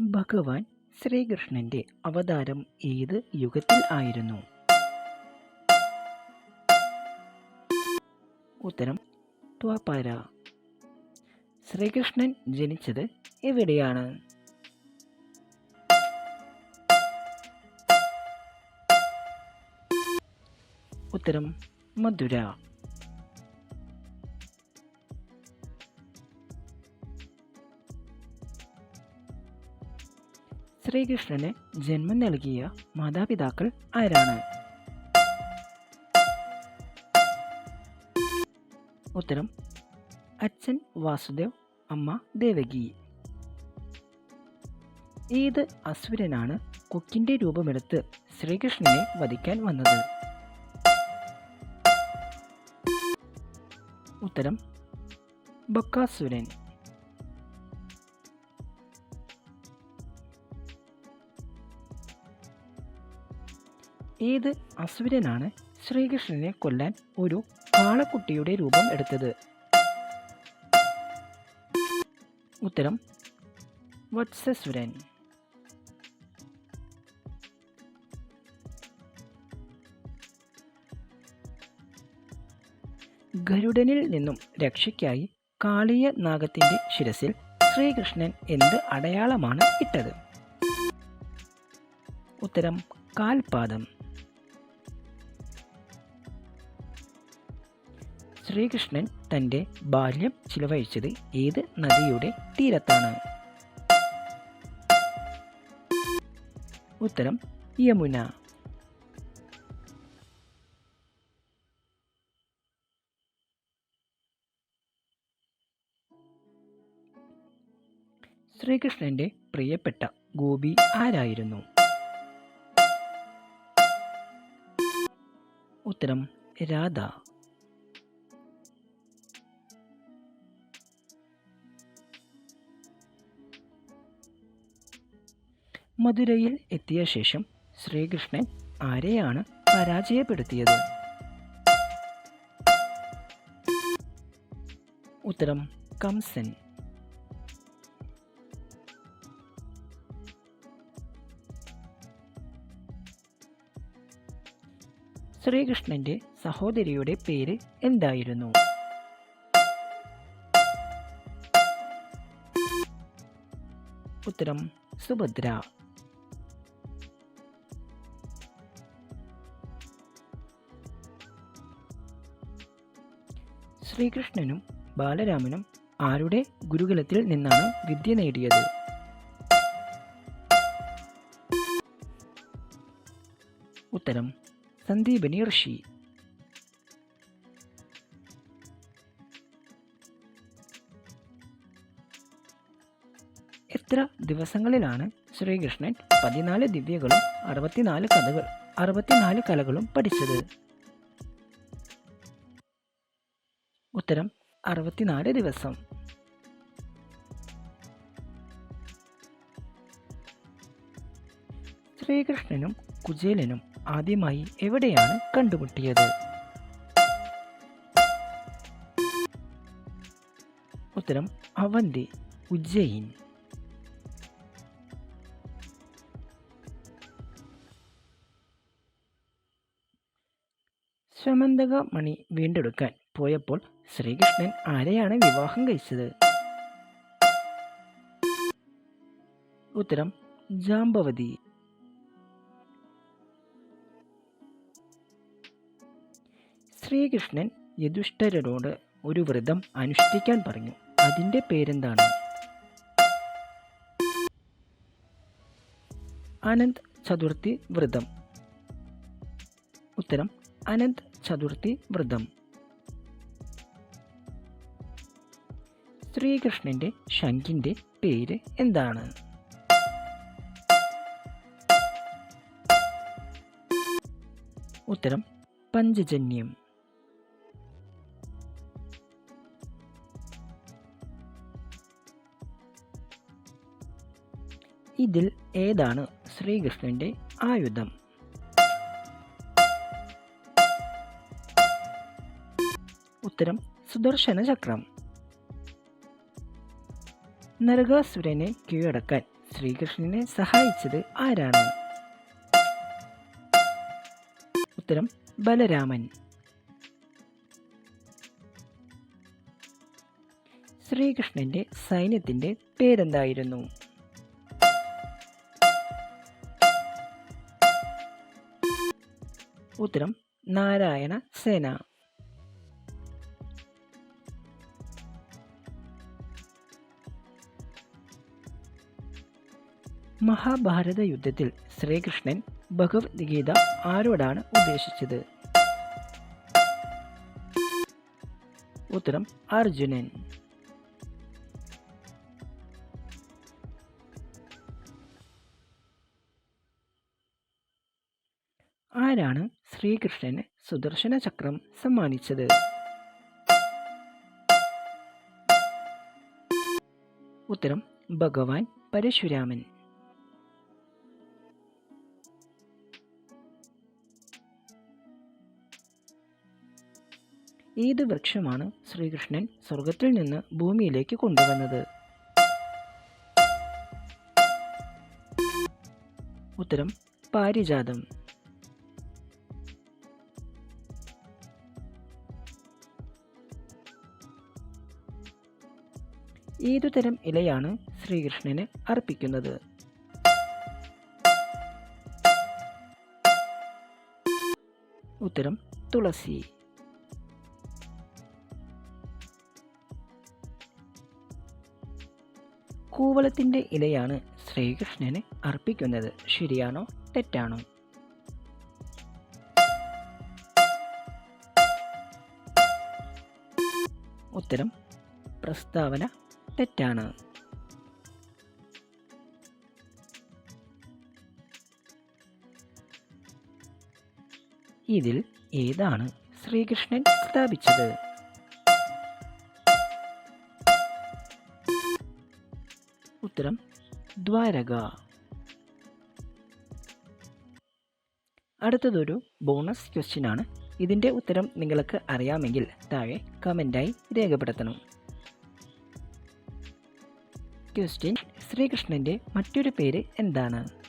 ഭഗവാൻ ശ്രീകൃഷ്ണന്റെ അവതാരം ഏത് യുഗത്തിൽ ആയിരുന്നു? ഉത്തരം ത്വാപാര. ശ്രീകൃഷ്ണൻ ജനിച്ചത് എവിടെയാണ്? ഉത്തരം മധുര. ശ്രീകൃഷ്ണന് ജന്മം നൽകിയ മാതാപിതാക്കൾ ആരാണ്? ഉത്തരം അച്ഛൻ വാസുദേവ് അമ്മ ദേവകി. ഏത് അസുരനാണ് കൊക്കിന്റെ രൂപമെടുത്ത് ശ്രീകൃഷ്ണനെ വധിക്കാൻ വന്നത്? ഉത്തരം ബക്കാസുരൻ. ഏത് അസുരനാണ് ശ്രീകൃഷ്ണനെ കൊല്ലാൻ ഒരു കാളക്കുട്ടിയുടെ രൂപം എടുത്തത്? ഉത്തരം വത്സസുരൻ. ഗരുഡനിൽ നിന്നും രക്ഷയ്ക്കായി കാളിയ നാഗത്തിന്റെ ശിരസിൽ ശ്രീകൃഷ്ണൻ എന്ത് അടയാളമാണ് ഇട്ടത്? ഉത്തരം കാൽപാദം. ശ്രീകൃഷ്ണൻ തന്റെ ബാല്യം ചിലവഴിച്ചത് ഏത് നദിയുടെ തീരത്താണ്? ഉത്തരം യമുന. ശ്രീകൃഷ്ണന്റെ പ്രിയപ്പെട്ട ഗോപി ആരായിരുന്നു? ഉത്തരം രാധ. മധുരയിൽ എത്തിയ ശേഷം ശ്രീകൃഷ്ണൻ ആരെയാണ് പരാജയപ്പെടുത്തിയത്? ഉത്തരം കംസൻ. ശ്രീകൃഷ്ണന്റെ സഹോദരിയുടെ പേര് എന്തായിരുന്നു? ഉത്തരം സുഭദ്ര. ശ്രീകൃഷ്ണനും ബാലരാമനും ആരുടെ ഗുരുകുലത്തിൽ നിന്നാണ് വിദ്യ നേടിയത്? ഉത്തരം സന്ദീപനി ഋഷി. എത്ര ദിവസങ്ങളിലാണ് ശ്രീകൃഷ്ണൻ പതിനാല് ദിവ്യകളും അറുപത്തിനാല് കഥകൾ അറുപത്തിനാല് കലകളും പഠിച്ചത്? ഉത്തരം അറുപത്തിനാല് ദിവസം. ശ്രീകൃഷ്ണനും കുചേലനും ആദ്യമായി എവിടെയാണ് കണ്ടുമുട്ടിയത്? ഉത്തരം അവന്തി ഉജ്ജയിൻ. ശമന്തക മണി വീണ്ടെടുക്കാൻ പോയപ്പോൾ ശ്രീകൃഷ്ണൻ ആരെയാണ് വിവാഹം കഴിച്ചത്? ഉത്തരം ജാമ്പവതി. ശ്രീകൃഷ്ണൻ യദുഷ്ഠരോട് ഒരു വ്രതം അനുഷ്ഠിക്കാൻ പറഞ്ഞു. അതിന്റെ പേരെന്താണ്? അനന്ത് ചതുർത്ഥി വ്രതം. ഉത്തരം അനന്ത് ചതുർത്ഥി വ്രതം. ശ്രീകൃഷ്ണന്റെ ശംഖിന്റെ പേര് എന്താണ്? ഉത്തരം പഞ്ചജന്യം. ഇതിൽ ഏതാണ് ശ്രീകൃഷ്ണന്റെ ആയുധം? ഉത്തരം സുദർശന ചക്രം നരകാസുരനെ കീഴടക്കാൻ ശ്രീകൃഷ്ണനെ സഹായിച്ചത് ആരാണ്? ഉത്തരം ബലരാമൻ. ശ്രീകൃഷ്ണന്റെ സൈന്യത്തിന്റെ പേരെന്തായിരുന്നു? ഉത്തരം നാരായണ സേന. മഹാഭാരത യുദ്ധത്തിൽ ശ്രീകൃഷ്ണൻ ഭഗവത്ഗീത ആരോടാണ് ഉദ്ദേശിച്ചത്? ഉത്തരം അർജുനൻ. ആരാണ് ശ്രീകൃഷ്ണന് സുദർശന ചക്രം സമ്മാനിച്ചത്? ഉത്തരം ഭഗവാൻ പരശുരാമൻ. ഏത് വൃക്ഷമാണ് ശ്രീകൃഷ്ണൻ സ്വർഗത്തിൽ നിന്ന് ഭൂമിയിലേക്ക് കൊണ്ടുവന്നത്? ഉത്തരം പാരിജാതം. ഏതുതരം ഇലയാണ് ശ്രീകൃഷ്ണന് അർപ്പിക്കുന്നത്? ഉത്തരം തുളസി. കൂവളത്തിന്റെ ഇലയാണ് ശ്രീകൃഷ്ണന് അർപ്പിക്കുന്നത്. ശരിയാണോ? തെറ്റാണോ? ഉത്തരം പ്രസ്താവന തെറ്റാണ്. ഇതിൽ ഏതാണ് ശ്രീകൃഷ്ണൻ സ്ഥാപിച്ചത്? ഉത്തരം ദ്വാരക. അടുത്തതൊരു ബോണസ് ക്വസ്റ്റ്യൻ ആണ്. ഇതിന്റെ ഉത്തരം നിങ്ങൾക്ക് അറിയാമെങ്കിൽ താഴെ കമന്റായി രേഖപ്പെടുത്തണം. ക്വസ്റ്റ്യൻ ശ്രീകൃഷ്ണന്റെ മറ്റൊരു പേര് എന്താണ്?